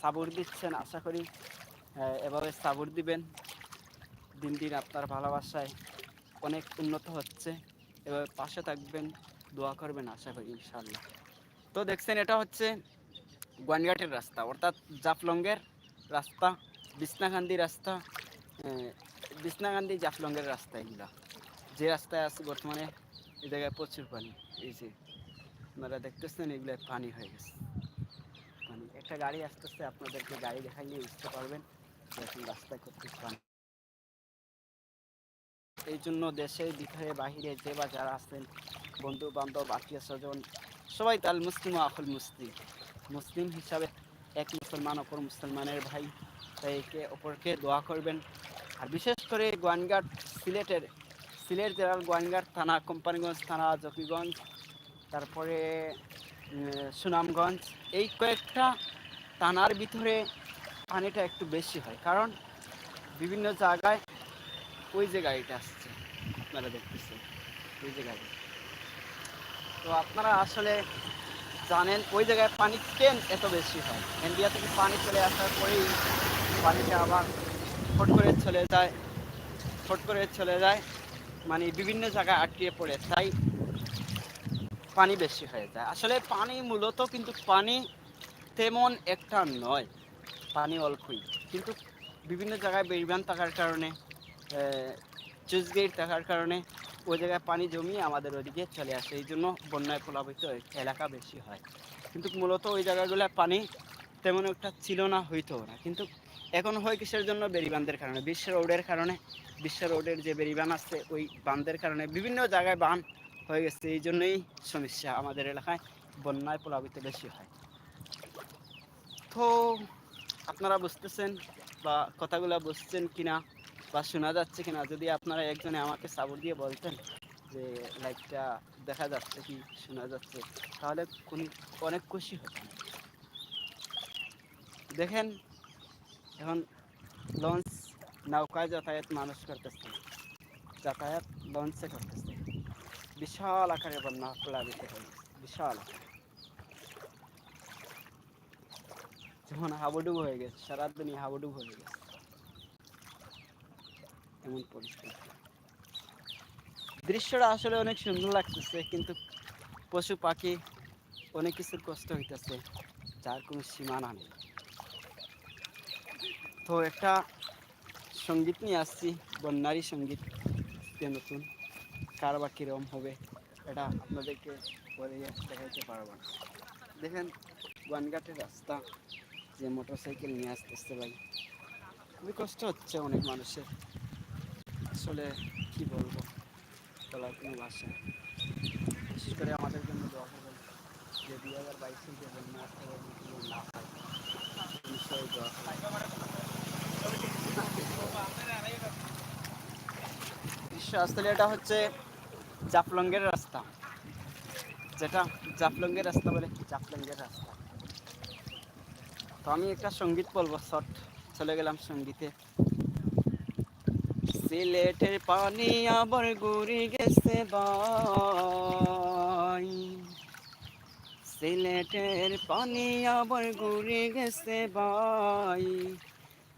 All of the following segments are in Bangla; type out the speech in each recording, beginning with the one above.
সাবুর দিচ্ছেন আশা করি এভাবে সাবুর দিবেন। দিন দিন আপনার ভালোবাসায় অনেক উন্নত হচ্ছে। এভাবে পাশে থাকবেন দোয়া করবেন আশা করি ইনশাল্লাহ তো দেখছেন এটা হচ্ছে গোয়ানঘাটের রাস্তা অর্থাৎ জাফলংয়ের রাস্তা বিছনাকান্দি রাস্তা আহ, বিছনাকান্দি জাফলংয়ের রাস্তা এগুলা। যে রাস্তায় আছে বর্তমানে এই জায়গায় প্রচুর পানি এই যে আপনারা দেখতেছেন এগুলো পানি হয়ে গেছে। একটা গাড়ি আসতেছে, আপনাদেরকে গাড়ি দেখাইলে বুঝতে পারবেন। এখন রাস্তায় কত পানি এই জন্য দেশে ভিতরে বাহিরে যে বা যারা আছেন বন্ধু বান্ধব আত্মীয় স্বজন সবাই তাল মুসলিম ও আকুল মুসলিম। মুসলিম হিসাবে এক মুসলমান, অপর মুসলমানের ভাই তাই একে অপরকে দোয়া করবেন। আর বিশেষ করে গোয়ানঘাট সিলেটের, সিলেট জেলার গোয়ানঘাট থানা, কোম্পানিগঞ্জ থানা, জকিগঞ্জ, তারপরে সুনামগঞ্জ, এই কয়েকটা থানার ভিতরে পানিটা একটু বেশি হয়। কারণ বিভিন্ন জায়গায় ওই যে গাড়িটা আসছে, আপনারা দেখতেছেন, ওই যে গাড়ি। তো আপনারা আসলে জানেন, ওই জায়গায় পানি কেন এত বেশি হয়? ইন্ডিয়া থেকে পানি চলে আসার পরেই পানিটা আবার ফট করে চলে যায় ফট করে চলে যায় মানে বিভিন্ন জায়গায় আটকিয়ে পড়ে, তাই পানি বেশি হয়ে যায়। আসলে পানি মূলত কিন্তু পানি তেমন একটা নয়। পানি অল্পই কিন্তু বিভিন্ন জায়গায় বেরিবান থাকার কারণে চুজগেট থাকার কারণে ওই জায়গায় পানি জমিয়ে আমাদের ওদিকে চলে আসে। এই জন্য বন্যায় প্লাবিত এলাকা বেশি হয়। কিন্তু মূলত ওই জায়গাগুলো পানি তেমন একটা ছিল না হইতো না। কিন্তু এখন হয় কিসের জন্য? বেরিবান্ধের কারণে। বিশ্ব রোডের কারণে। বিশ্ব রোডের যে বেরিবান আছে, ওই বান্ধের কারণে বিভিন্ন জায়গায় বান হয়ে গেছে। এই জন্যই সমস্যা আমাদের এলাকায় বন্যায় প্লাবিত বেশি হয়। তো আপনারা বুঝতেছেন বা কথাগুলো বুঝছেন কিনা বা শোনা যাচ্ছে কিনা, যদি আপনারা একজনে আমাকে সাপোর্ট দিয়ে বলতেন যে লাইভটা দেখা যাচ্ছে কি, শোনা যাচ্ছে, তাহলে অনেক খুশি হতাম দেখেন, এখন লঞ্চ নৌকায় যাতায়াত মানুষ করতেছে, যাতায়াত লঞ্চে করতেছে বিশাল আকারে বন্যা প্লাবিত হয়ে বিশাল আকারে। যেমন হাবুডুবু হয়ে গেছে সারা দুনিয়া হাবুডুবু হয়ে গেছে। এমন পরিস্থিতি। দৃশ্যটা আসলে অনেক সুন্দর লাগতেছে, কিন্তু পশু পাখি অনেক কিছুর কষ্ট হইতেছে, যার কোনো সীমানা নেই। তো একটা সংগীত নিয়ে আসছি, বন্যারী সংগীত নতুন। কার বা কীরকম হবে, এটা আপনাদেরকে বলে দেখাইতে পারব না। দেখেন ওয়ানঘাটের রাস্তা যে মোটর সাইকেল নিয়ে আসতেছে ভাই। খুবই কষ্ট হচ্ছে অনেক মানুষের। আসলে কি বলব? বলার কোনো ভাষা বিশেষ করে আমাদের জন্য দোয়া করবেন। যে দুই হাজার বাইশে যে বন্যা আসতে না হয় নিশ্চয়ই দোয়া। দৃশ্য আসলে এটা হচ্ছে জাফলংয়ের রাস্তা। যেটা জাফলংয়ের রাস্তা বলে জাফলংয়ের রাস্তা। তো আমি একটা সংগীত বলব, শর্ট। চলে গেলাম সঙ্গীতে। সিলেটের পানি আবার গুড়ি গেছে বাই সিলেটের পানি আবার গুড়ি গেছে বাই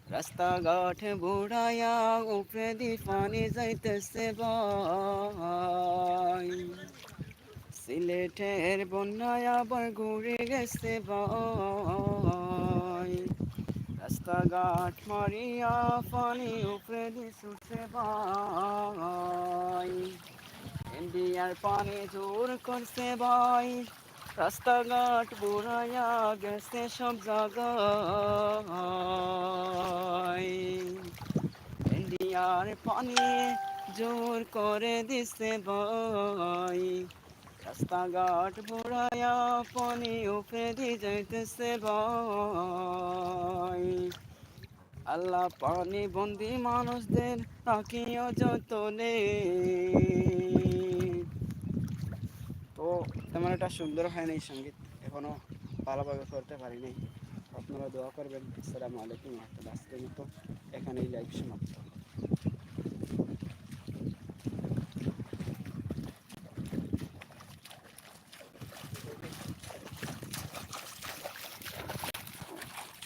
রাস্তাঘাট বুড়াইয়া উপরে দি পানি যাইতেছে বাই সিলেটের বন্যায় আবার ঘুরে গেছে বাই রাস্তাঘাট মারিয়া পানি উপরে দি ছুটছে বাই ইন্ডিয়ার পানি জোর করছে ভাই। রাস্তাঘাট বুড়াইয়া গেছে সব জায়গায় ইন্ডিয়ার পানি জোর করে দিছে ভাই। রাস্তাঘাট বুড়াইয়া পানি উপরে দি যাইতেছে ভাই আল্লাহ পানি বন্দি মানুষদের তাকিও যতনে। তো তেমন একটা সুন্দর হয়নি সংগীত, এখনও ভালোভাবে করতে পারিনি আপনারা দোয়া করবেন। আসসালামু আলাইকুম রহমতুল্লাহ। আজকের মতো এখানেই লাইভ সমাপ্ত।